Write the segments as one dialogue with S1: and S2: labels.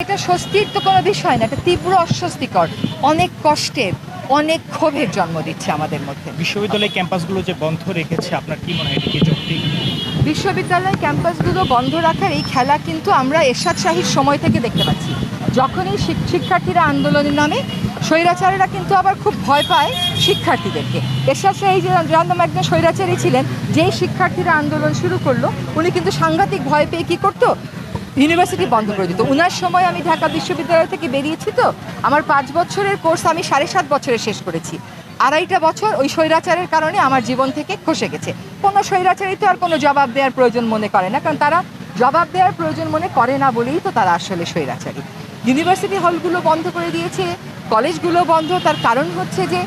S1: এটা স্বস্তির তো কোনো বিষয় না এটা তীব্র অস্বস্তিকর। অনেক কষ্টের অনেক ক্ষোভের জন্ম দিচ্ছে আমাদের মধ্যে।
S2: বিশ্ববিদ্যালয় ক্যাম্পাসগুলো যে বন্ধ রেখেছে আপনার কি মনে হয় এটা যৌক্তিক?
S1: বিশ্ববিদ্যালয় ক্যাম্পাসগুলো বন্ধ রাখার এই খেলা কিন্তু আমরা এরশাদ শাহীর সময় থেকে দেখতে পাচ্ছি। যখনই শিক্ষার্থীরা আন্দোলনের নামে স্বৈরাচারীরা কিন্তু আবার খুব ভয় পায় শিক্ষার্থীদেরকে। এরশাদ শাহী যে রান্নাম একজন স্বৈরাচারী ছিলেন যেই শিক্ষার্থীরা আন্দোলন শুরু করল উনি কিন্তু সাংঘাতিক ভয় পেয়ে কী করতো? ইউনিভার্সিটি বন্ধ করে দিত। ওনার সময় আমি ঢাকা বিশ্ববিদ্যালয় থেকে বেরিয়েছি তো। আমার পাঁচ বছরের কোর্স আমি সাড়ে সাত বছরে শেষ করেছি। আড়াইটা বছর ওই স্বৈরাচারের কারণে আমার জীবন থেকে খসে গেছে। কোনো স্বৈরাচারই তো আর কোনো জবাব দেওয়ার প্রয়োজন মনে করে না, কারণ তারা জবাব দেওয়ার প্রয়োজন মনে করে না বলেই তো তারা আসলে স্বৈরাচারী। ইউনিভার্সিটি হলগুলো বন্ধ করে দিয়েছে, কলেজগুলো বন্ধ। তার কারণ হচ্ছে যে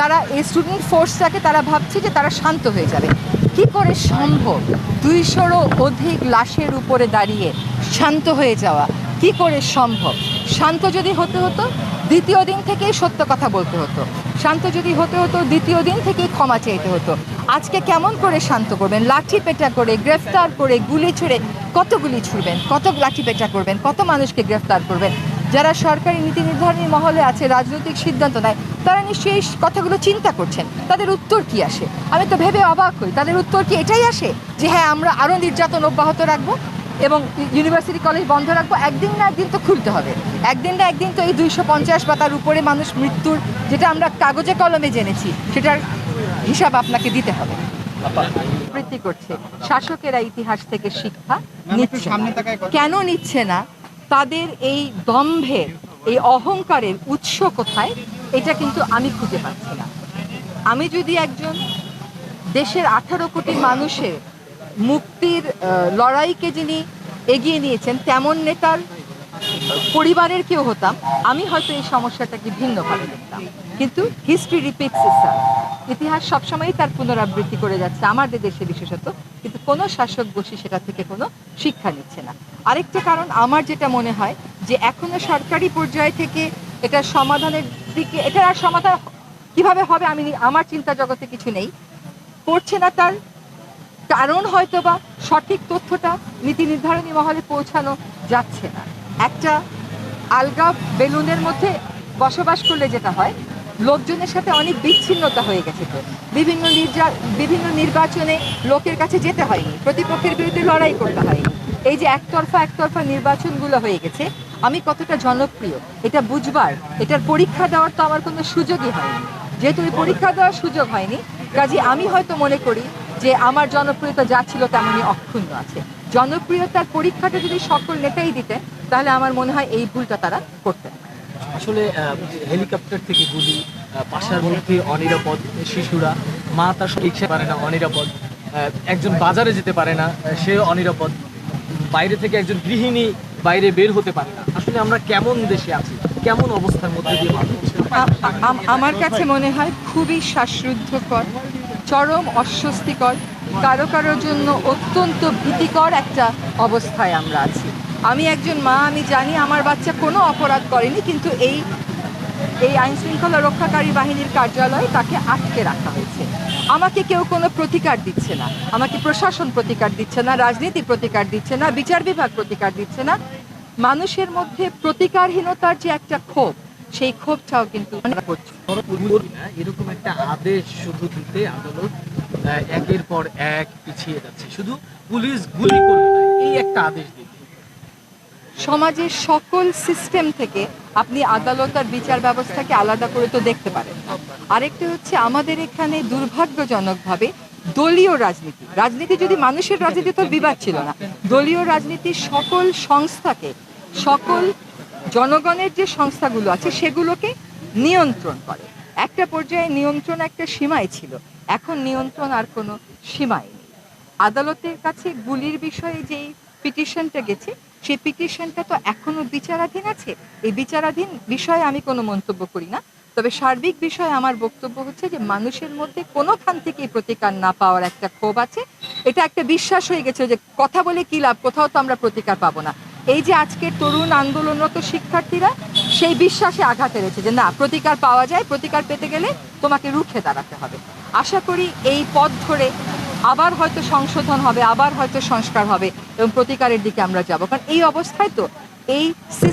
S1: তারা এই স্টুডেন্ট ফোর্সটাকে তারা ভাবছে যে তারা শান্ত হয়ে যাবে। কি করে সম্ভব? দুইশোরও অধিক লাশের উপরে দাঁড়িয়ে শান্ত হয়ে যাওয়া কি করে সম্ভব? শান্ত যদি হতে হতো, দ্বিতীয় দিন থেকেই সত্য কথা বলতে হতো। শান্ত যদি হতে হতো, দ্বিতীয় দিন থেকেই ক্ষমা চাইতে হতো। আজকে কেমন করে শান্ত করবেন? লাঠি পেটা করে, গ্রেফতার করে, গুলি ছুড়ে কত গুলি ছুড়বেন? কত লাঠি পেটা করবেন? কত মানুষকে গ্রেফতার করবেন? যারা সরকারি নীতি নির্ধারণী মহলে আছে রাজনৈতিক সিদ্ধান্ত নেয় তারা নিশ্চয়ই কথাগুলো চিন্তা করছেন। তাদের উত্তর কি আসে? আমি তো ভেবে অবাক হই। তাদের উত্তর কি এটাই আসে? যে হ্যাঁ আমরা আরও নির্যাতন অব্যাহত রাখব এবং ইউনিভার্সিটি কলেজ বন্ধ রাখব। একদিন না একদিন তো খুলতে হবে। একদিন না একদিন তো এই দুইশো পঞ্চাশ বা তার উপরে মানুষ মৃত্যুর যেটা আমরা কাগজে কলমে জেনেছি সেটার হিসাব আপনাকে দিতে হবে। বৃত্তি করছে শাসকেরা ইতিহাস থেকে শিক্ষা নিচ্ছে। কেন নিচ্ছে না? তাদের এই দম্ভের এই অহংকারের উৎস কোথায়, এটা কিন্তু আমি খুঁজে পাচ্ছি না। আমি যদি একজন দেশের আঠারো কোটি মানুষের মুক্তির লড়াইকে যিনি এগিয়ে নিয়েছেন, তেমন নেতার পরিবারের কেউ হতাম, আমি হয়তো এই সমস্যাটাকে ভিন্নভাবে দেখতাম। কিন্তু হিস্ট্রি রিপিটস ইটসেলফ ইতিহাস সবসময়ই তার পুনরাবৃত্তি করে যাচ্ছে, আমাদের দেশে বিশেষত, কিন্তু কোনো শাসক গোষ্ঠী সেটা থেকে কোনো শিক্ষা নিচ্ছে না। আরেকটা কারণ আমার যেটা মনে হয়, যে এখনও সরকারি পর্যায় থেকে এটা সমাধানের দিকে, এটা আর সমাধান কীভাবে হবে আমি আমার চিন্তা জগতে কিছু নেই। করছে না তার কারণ হয়তো বা সঠিক তথ্যটা নীতি নির্ধারণী মহলে পৌঁছানো যাচ্ছে না। একটা আলগা বেলুনের মধ্যে বসবাস করলে যেটা হয় লোকজনের সাথে অনেক বিচ্ছিন্নতা হয়ে গেছে তো। বিভিন্ন বিভিন্ন নির্বাচনে লোকের কাছে যেতে হয়নি। প্রতিপক্ষের বিরুদ্ধে লড়াই করতে হয়নি। এই যে একতরফা একতরফা নির্বাচনগুলো হয়ে গেছে, আমি কতটা জনপ্রিয়, এটা বুঝবার, এটার পরীক্ষা দেওয়ার তো আমার কোনো সুযোগই হয়নি। যেহেতু এই পরীক্ষা দেওয়ার সুযোগ হয়নি কাজে আমি হয়তো মনে করি যে আমার জনপ্রিয়তা যা ছিল তেমনই অক্ষুণ্ণ আছে। জনপ্রিয়তার পরীক্ষাটা যদি সকল নেতাই দিতেন, তাহলে আমার মনে হয় এই ভুলটা তারা করতেন।
S3: আসলে হেলিকপ্টার থেকে গুলি বাসার মধ্যে অনিরাপদ শিশুরা, মা তার রিক্সা পারে না, অনিরাপদ। একজন বাজারে যেতে পারে না সে অনিরাপদ। বাইরে থেকে একজন গৃহিণী বাইরে বের হতে পারে না। আসলে আমরা কেমন দেশে আছি? কেমন অবস্থার মধ্যে দিয়ে
S1: আমার কাছে মনে হয় খুবই শ্বাসরুদ্ধকর, চরম অস্বস্তিকর, কারও কারোর জন্য অত্যন্ত ভীতিকর একটা অবস্থায় আমরা আছি। আমি একজন মা, আমি জানি আমার বাচ্চা কোনো অপরাধ করেনি, কিন্তু এই এই আইন শৃঙ্খলা রক্ষাকারী বাহিনীর কার্যালয়ে তাকে আটকে রাখা হয়েছে। আমাকে কেউ কোনো প্রতিকার দিচ্ছে না। আমাকে প্রশাসন প্রতিকার দিচ্ছে না, রাজনীতি প্রতিকার দিচ্ছে না, বিচার বিভাগ প্রতিকার দিচ্ছে না। মানুষের মধ্যে প্রতিকারহীনতার যে একটা ক্ষোভ, সেই ক্ষোভটাও কিন্তু
S3: এরকম একটা আদেশ শুধু দিতে আদালত একের পর এক পিছিয়ে যাচ্ছে। শুধু পুলিশ গুলি করবে এই একটা আদেশ দিতে।
S1: সমাজের সকল সিস্টেম থেকে আপনি আদালত আর বিচার ব্যবস্থাকে আলাদা করে তো দেখতে পারেন। আরেকটা হচ্ছে আমাদের এখানে দুর্ভাগ্যজনকভাবে দলীয় রাজনীতি। রাজনীতি যদি মানুষের রাজনীতি তো বিবাদ ছিল না। দলীয় রাজনীতি সকল সংস্থাকে, সকল জনগণের যে সংস্থাগুলো আছে সেগুলোকে নিয়ন্ত্রণ করে। একটা পর্যায়ে নিয়ন্ত্রণ একটা সীমায় ছিল। এখন নিয়ন্ত্রণ আর কোনো সীমায় নেই। আদালতের কাছে গুলির বিষয়ে যেই পিটিশনটা গেছে সেই পিটিশনটা তো এখনও বিচারাধীন আছে। এই বিচারাধীন বিষয়ে আমি কোনো মন্তব্য করি না। তবে সার্বিক বিষয়ে আমার বক্তব্য হচ্ছে যে মানুষের মধ্যে কোনোখান থেকে প্রতিকার না পাওয়ার একটা ক্ষোভ আছে। এটা একটা বিশ্বাস হয়ে গেছে যে কথা বলে কি লাভ, কোথাও তো আমরা প্রতিকার পাবো না। এই যে আজকের তরুণ আন্দোলনরত শিক্ষার্থীরা, সেই বিশ্বাসে আঘাত এনেছে যে না, প্রতিকার পাওয়া যায়, প্রতিকার পেতে গেলে তোমাকে রুখে দাঁড়াতে হবে। আশা করি এই পথ ধরে আবার হয়তো সংশোধন হবে, আবার হয়তো সংস্কার হবে, এবং প্রতিকারের দিকে আমরা যাব। কারণ এই অবস্থায় তো এই